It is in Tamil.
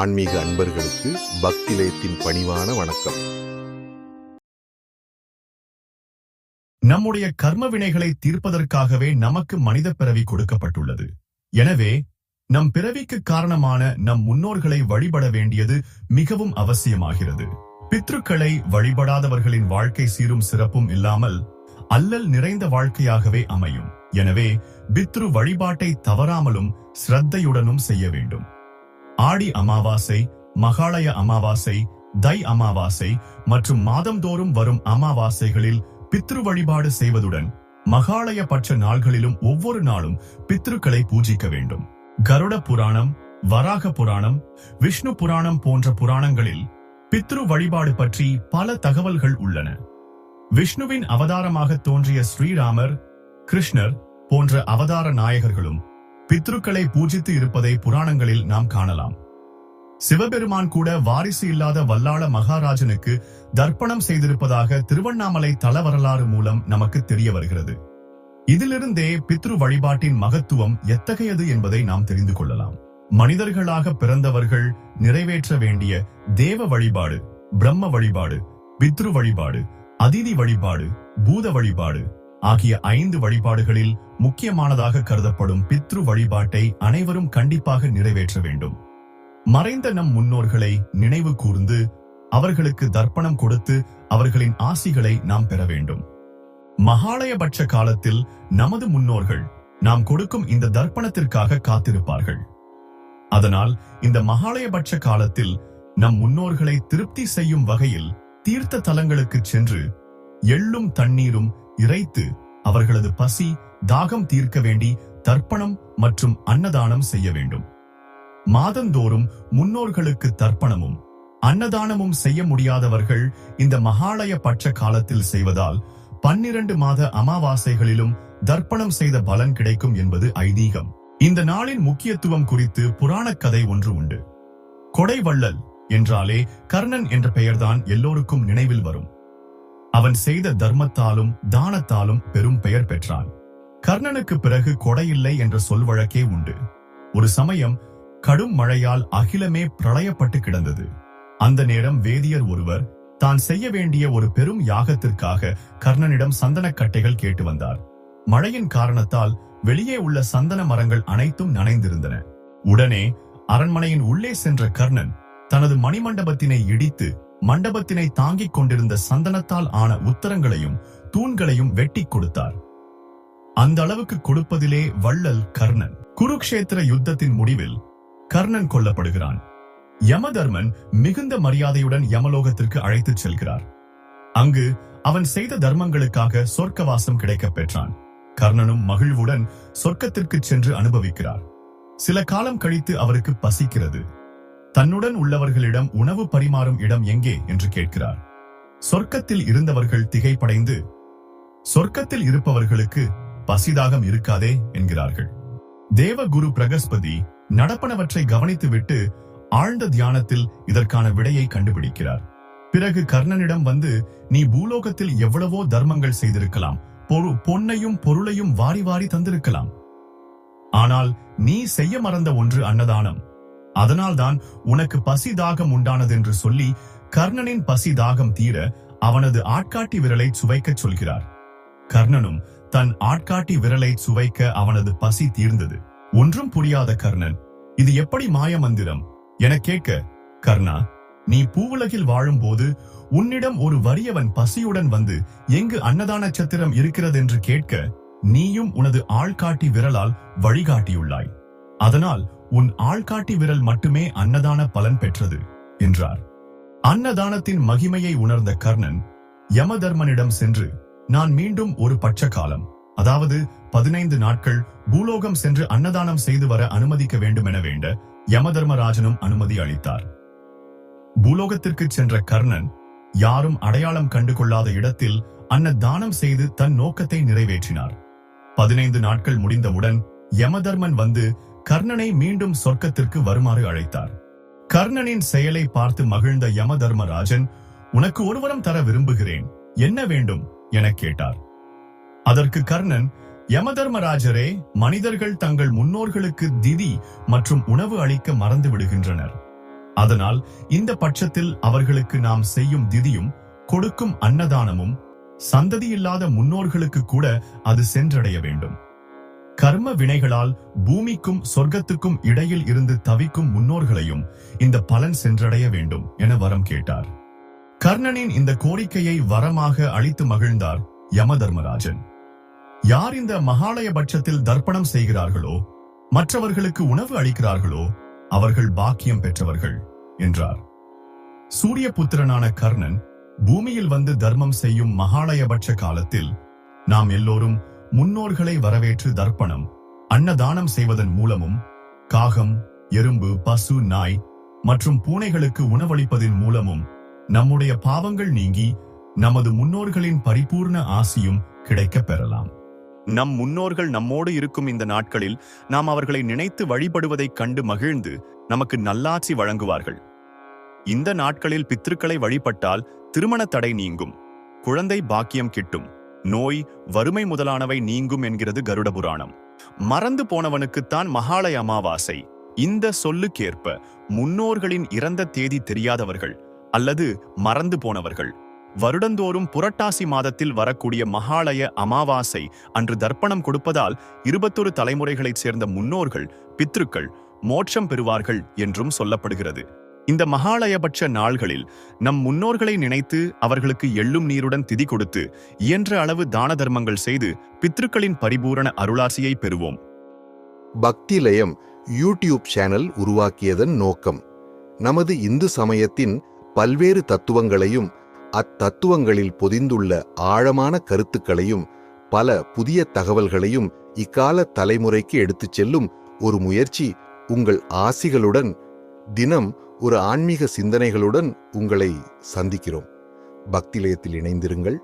ஆன்மீக அன்பர்களுக்கு பக்திலயத்தின் பணிவான வணக்கம். நம்முடைய கர்ம வினைகளை தீர்ப்பதற்காகவே நமக்கு மனித பிறவி கொடுக்கப்பட்டுள்ளது. எனவே நம் பிறவிக்கு காரணமான நம் முன்னோர்களை வழிபட வேண்டியது மிகவும் அவசியமாகிறது. பித்ருக்களை வழிபடாதவர்களின் வாழ்க்கை சீரும் சிறப்பும் இல்லாமல் அல்லல் நிறைந்த வாழ்க்கையாகவே அமையும். எனவே பித்ரு வழிபாட்டை தவறாமலும் ஸ்ரத்தையுடனும் செய்ய வேண்டும். ஆடி அமாவாசை மகாலய அமாவாசை தை அமாவாசை மற்றும் மாதந்தோறும் வரும் அமாவாசைகளில் பித்ரு வழிபாடு செய்வதுடன் மகாலய பட்ச நாள்களிலும் ஒவ்வொரு நாளும் பித்ருக்களை பூஜிக்க வேண்டும். கருட புராணம் வராக புராணம் விஷ்ணு புராணம் போன்ற புராணங்களில் பித்ரு வழிபாடு பற்றி பல தகவல்கள் உள்ளன. விஷ்ணுவின் அவதாரமாக தோன்றிய ஸ்ரீராமர் கிருஷ்ணர் போன்ற அவதார நாயகர்களும் பித்ருக்களை பூஜித்து இருப்பதை புராணங்களில் நாம் காணலாம். சிவபெருமான் கூட வாரிசு இல்லாத வல்லாள மகாராஜனுக்கு தர்ப்பணம் செய்திருப்பதாக திருவண்ணாமலை தல வரலாறு மூலம் நமக்கு தெரிய வருகிறது. இதிலிருந்தே பித்ரு வழிபாட்டின் மகத்துவம் எத்தகையது என்பதை நாம் தெரிந்து கொள்ளலாம். மனிதர்களாக பிறந்தவர்கள் நிறைவேற்ற வேண்டிய தேவ வழிபாடு பிரம்ம வழிபாடு பித்ரு வழிபாடு அதிதி வழிபாடு பூத வழிபாடு ஆகிய ஐந்து வழிபாடுகளில் முக்கியமானதாக கருதப்படும் பித்ரு வழிபாட்டை அனைவரும் கண்டிப்பாக நிறைவேற்ற வேண்டும். மறைந்த நம் முன்னோர்களை நினைவு கூர்ந்து அவர்களுக்கு தர்ப்பணம் கொடுத்து அவர்களின் ஆசிகளை நாம் பெற வேண்டும். மகாலயபட்ச காலத்தில் நமது முன்னோர்கள் நாம் கொடுக்கும் இந்த தர்ப்பணத்திற்காக காத்திருப்பார்கள். அதனால் இந்த மகாலயபட்ச காலத்தில் நம் முன்னோர்களை திருப்தி செய்யும் வகையில் தீர்த்த தலங்களுக்கு சென்று எள்ளும் தண்ணீரும் இறைத்து அவர்களது பசி தாகம் தீர்க்க வேண்டி தர்ப்பணம் மற்றும் அன்னதானம் செய்ய வேண்டும். மாதந்தோறும் முன்னோர்களுக்கு தர்ப்பணமும் அன்னதானமும் செய்ய முடியாதவர்கள் இந்த மகாலய பட்ச காலத்தில் செய்வதால் பன்னிரண்டு மாத அமாவாசைகளிலும் தர்ப்பணம் செய்த பலன் கிடைக்கும் என்பது ஐதீகம். இந்த நாளின் முக்கியத்துவம் குறித்து புராணக் கதை ஒன்று உண்டு. கொடைவள்ளல் என்றாலே கர்ணன் என்ற பெயர்தான் எல்லோருக்கும் நினைவில் வரும். அவன் செய்த தர்மத்தாலும் தானத்தாலும் பெரும் பெயர் பெற்றான். கர்ணனுக்கு பிறகு கொடையில்லை என்ற சொல் வழக்கே உண்டு. ஒரு சமயம் கடும் மழையால் அகிலமே பிரளயப்பட்டு கிடந்தது. அந்த நேரம் வேதியர் ஒருவர் தான் செய்ய வேண்டிய ஒரு பெரும் யாகத்திற்காக கர்ணனிடம் சந்தனக் கட்டைகள் கேட்டு வந்தார். மழையின் காரணத்தால் வெளியே உள்ள சந்தன மரங்கள் அனைத்தும் நனைந்திருந்தன. உடனே அரண்மனையின் உள்ளே சென்ற கர்ணன் தனது மணிமண்டபத்தினை இடித்து மண்டபத்தினை தாங்கிக் கொண்டிருந்த சந்தனத்தால் ஆன உத்தரங்களையும் தூண்களையும் வெட்டி கொடுத்தார். அந்த அளவுக்கு கொடுப்பதிலே வள்ளல் கர்ணன். குருக்ஷேத்திர யுத்தத்தின் முடிவில் கர்ணன் கொல்லப்படுகிறான். யமதர்மன் மிகுந்த மரியாதையுடன் யமலோகத்திற்கு அழைத்துச் செல்கிறார். அங்கு அவன் செய்த தர்மங்களுக்காக சொர்க்கவாசம் கிடைக்கப் பெற்றான். கர்ணனும் மகிழ்வுடன் சொர்க்கத்திற்கு சென்று அனுபவிக்கிறார். சில காலம் கழித்து அவருக்கு பசிக்கிறது. தன்னுடன் உள்ளவர்களிடம் உணவு பரிமாறும் இடம் எங்கே? என்று கேட்கிறார். சொர்க்கத்தில் இருந்தவர்கள் திகைப்படைந்து சொர்க்கத்தில் இருப்பவர்களுக்கு பசிதாகம் இருக்காதே என்கிறார்கள். தேவகுரு பிரகஸ்பதி நடப்பனவற்றை கவனித்துவிட்டு ஆழ்ந்த தியானத்தில் இதற்கான விடையை கண்டுபிடிக்கிறார். பிறகு கர்ணனிடம் வந்து நீ பூலோகத்தில் எவ்வளவோ தர்மங்கள் செய்திருக்கலாம். பொரு பொன்னையும் பொருளையும் வாரி வாரி தந்திருக்கலாம். ஆனால் நீ செய்ய மறந்த ஒன்று அன்னதானம். அதனால்தான் உனக்கு பசி தாகம் உண்டானது என்று சொல்லி கர்ணனின் பசி தாகம் தீர அவனது ஆட்காட்டி விரலை சுவைக்கச் சொல்கிறார். கர்ணனும் தன் ஆட்காட்டி விரலை சுவைக்க அவனது பசி தீர்ந்தது. ஒன்றும் புரியாத கர்ணன் இது எப்படி மாய மந்திரம்? என கேட்க கர்ணா நீ பூவுலகில் வாழும்போது உன்னிடம் ஒரு வறியவன் பசியுடன் வந்து எங்கு அன்னதான சத்திரம் இருக்கிறது என்று கேட்க நீயும் உனது ஆள்காட்டி விரலால் வழிகாட்டியுள்ளாய். அதனால் உன் ஆள்காட்டி விரல் மட்டுமே அன்னதான பலன் பெற்றது என்றார். அன்னதானத்தின் மகிமையை உணர்ந்த கர்ணன் யமதர்மனிடம் சென்று நான் மீண்டும் ஒரு பட்ச காலம் அதாவது பதினைந்து நாட்கள் பூலோகம் சென்று அன்னதானம் செய்து வர அனுமதிக்க வேண்டும் என வேண்ட யமதர்மராஜனும் அனுமதி அளித்தார். பூலோகத்திற்கு சென்ற கர்ணன் யாரும் அடையாளம் கண்டு கொள்ளாத இடத்தில் அன்னதானம் செய்து தன் நோக்கத்தை நிறைவேற்றினார். பதினைந்து நாட்கள் முடிந்தவுடன் யமதர்மன் வந்து கர்ணனை மீண்டும் சொர்க்கத்திற்கு வருமாறு அழைத்தார். கர்ணனின் செயலை பார்த்து மகிழ்ந்த யமதர்மராஜன் உனக்கு ஒருவரம் தர விரும்புகிறேன் என்ன வேண்டும்? எனக் கேட்டார். அதற்கு கர்ணன் யமதர்மராஜரே மனிதர்கள் தங்கள் முன்னோர்களுக்கு திதி மற்றும் உணவு அளிக்க மறந்து விடுகின்றனர். அதனால் இந்த பட்சத்தில் அவர்களுக்கு நாம் செய்யும் திதியும் கொடுக்கும் அன்னதானமும் சந்ததியில்லாத முன்னோர்களுக்கு கூட அது சென்றடைய வேண்டும். கர்ம வினைகளால் பூமிக்கும் சொர்க்கத்துக்கும் இடையில் இருந்து தவிக்கும் முன்னோர்களையும் இந்த பலன் சென்றடைய வேண்டும் என வரம் கேட்டார். கர்ணனின் இந்த கோரிக்கையை வரமாக அளித்து மகிழ்ந்தார் யமதர்மராஜன். யார் இந்த மகாலய பட்சத்தில் தர்ப்பணம் செய்கிறார்களோ மற்றவர்களுக்கு உணவு அளிக்கிறார்களோ அவர்கள் பாக்கியம் பெற்றவர்கள் என்றார். சூரியபுத்திரனான கர்ணன் பூமியில் வந்து தர்மம் செய்யும் மகாலயபட்ச காலத்தில் நாம் எல்லோரும் முன்னோர்களை வரவேற்று தர்ப்பணம் அன்னதானம் செய்வதன் மூலமும் காகம் எறும்பு பசு நாய் மற்றும் பூனைகளுக்கு உணவளிப்பதன் மூலமும் நம்முடைய பாவங்கள் நீங்கி நமது முன்னோர்களின் பரிபூர்ண ஆசியும் கிடைக்கப் பெறலாம். நம் முன்னோர்கள் நம்மோடு இருக்கும் இந்த நாட்களில் நாம் அவர்களை நினைத்து வழிபடுவதைக் கண்டு மகிழ்ந்து நமக்கு நல்லாட்சி வழங்குவார்கள். இந்த நாட்களில் பித்ருக்களை வழிபட்டால் திருமண தடை நீங்கும் குழந்தை பாக்கியம் கிட்டும். நோய் வறுமை முதலானவை நீங்கும் என்கிறது கருட புராணம் மறந்து போனவனுக்குத்தான் மகாலய அமாவாசை. இந்த சொல்லுக்கேற்ப முன்னோர்களின் இறந்த தேதி தெரியாதவர்கள் அல்லது மறந்து போனவர்கள். வருடந்தோறும் புரட்டாசி மாதத்தில் வரக்கூடிய மகாலய அமாவாசை அன்று தர்ப்பணம் கொடுப்பதால் இருபத்தொரு தலைமுறைகளைச் சேர்ந்த முன்னோர்கள் பித்ருக்கள் மோட்சம் பெறுவார்கள் என்றும் சொல்லப்படுகிறது. இந்த மகாலயபட்ச நாள்களில் நம் முன்னோர்களை நினைத்து அவர்களுக்கு எள்ளும் நீருடன் திதி கொடுத்து இயன்ற அளவு தான தர்மங்கள் செய்து பித்ருக்களின் பரிபூரண அருளாசியை பெறுவோம். பக்திலயம் யூடியூப் சேனல் உருவாக்கியதன் நோக்கம். நமது இந்து சமயத்தின் பல்வேறு தத்துவங்களையும் அத்தத்துவங்களில் பொதிந்துள்ள ஆழமான கருத்துக்களையும் பல புதிய தகவல்களையும் இக்கால தலைமுறைக்கு எடுத்துச் செல்லும் ஒரு முயற்சி உங்கள் ஆசிகளுடன் தினம் ஒரு ஆன்மீக சிந்தனைகளுடன் உங்களை சந்திக்கிறோம். பக்திலயத்தில் இணைந்திருங்கள்.